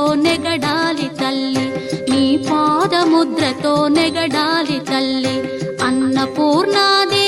పాదముద్రతో నెగడాలి తల్లి. మీ పాదముద్రతో నెగడాలి తల్లి. అన్నపూర్ణాది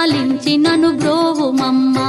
పాలించి నను బ్రోవుమమ్మా.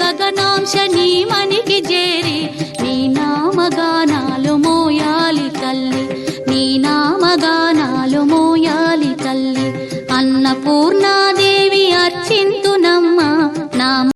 గగనాంశ నీ మనికి చేరి నీ నామగానాలు మోయాలి తల్లి నీ నామగానాలు మోయాలి తల్లి. అన్నపూర్ణ